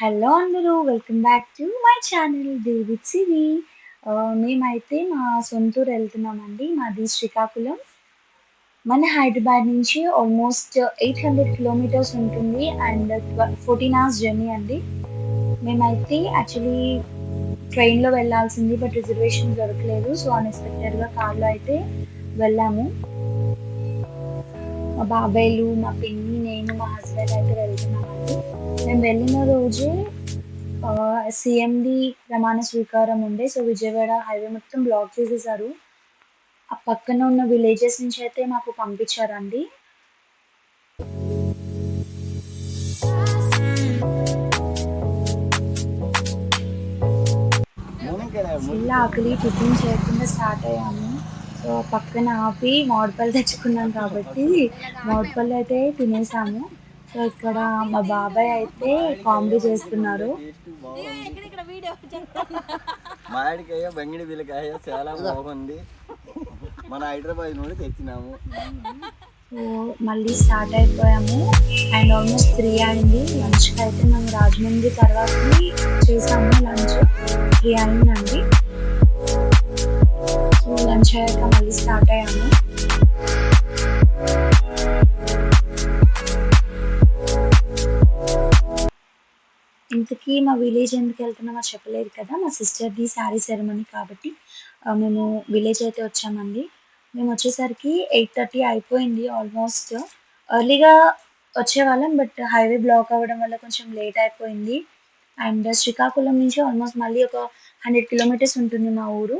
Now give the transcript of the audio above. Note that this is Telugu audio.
హలో అందరూ welcome back to my channel Devith CV మేమైతే మా సొంతూరు వెళ్తున్నామండి మాది శ్రీకాకుళం. మన హైదరాబాద్ నుంచి ఆల్మోస్ట్ ఎయిట్ హండ్రెడ్ కిలోమీటర్స్ ఉంటుంది అండ్ ఫోర్టీన్ అవర్స్ జర్నీ అండి. మేమైతే యాక్చువల్లీ ట్రైన్లో వెళ్ళాల్సింది బట్ రిజర్వేషన్ దొరకలేదు సో అన్ఎక్స్పెక్టెడ్గా కార్లో అయితే వెళ్ళాము. మా బాబాయ్లు మా పిన్ని నేను మా హస్బెండ్ అయితే వెళ్తున్నామండి. మేము వెళ్ళిన రోజే సిఎండి ప్రమాణ స్వీకారం ఉండే. సో విజయవాడ హైవే మొత్తం బ్లాక్ చేసేసారు. ఆ పక్కన ఉన్న విలేజెస్ నుంచి అయితే మాకు పంపించారండి. ఫుల్ ఆకలి టిఫిన్ చేయకుండా స్టార్ట్ అయ్యాము. సో పక్కన ఆపి మామిడిపళ్ళు తెచ్చుకున్నాం కాబట్టి మామిడిపళ్ళు అయితే తినేసాము. సో ఇక్కడ మా బాబాయ్ అయితే కామెడీ చేస్తున్నారు. మామిడికాయ బంగిడి బిల్లకాయ చాలా బాగుంది. మన హైదరాబాద్ నుండి తెచ్చినాము. సో మళ్ళీ స్టార్ట్ అయిపోయాము. అండ్ ఆల్మోస్ట్ త్రీ అయింది. లంచ్కి అయితే మేము రాజమండ్రి తర్వాత చేసాము లంచ్. త్రీ అయిందండి. లంచ్ అయ్యాక మళ్ళీ స్టార్ట్ అయ్యాము. ఇంతకీ మా విలేజ్ ఎందుకు వెళ్తున్నామో చెప్పలేదు కదా. మా సిస్టర్ది శారీ సెరమనీ కాబట్టి మేము విలేజ్ అయితే వచ్చామండి. మేము వచ్చేసరికి ఎయిట్ థర్టీ అయిపోయింది ఆల్మోస్ట్. ఎర్లీగా వచ్చేవాళ్ళం బట్ హైవే బ్లాక్ అవ్వడం వల్ల కొంచెం లేట్ అయిపోయింది. అండ్ శ్రీకాకుళం నుంచి ఆల్మోస్ట్ మళ్ళీ ఒక హండ్రెడ్ కిలోమీటర్స్ ఉంటుంది మా ఊరు.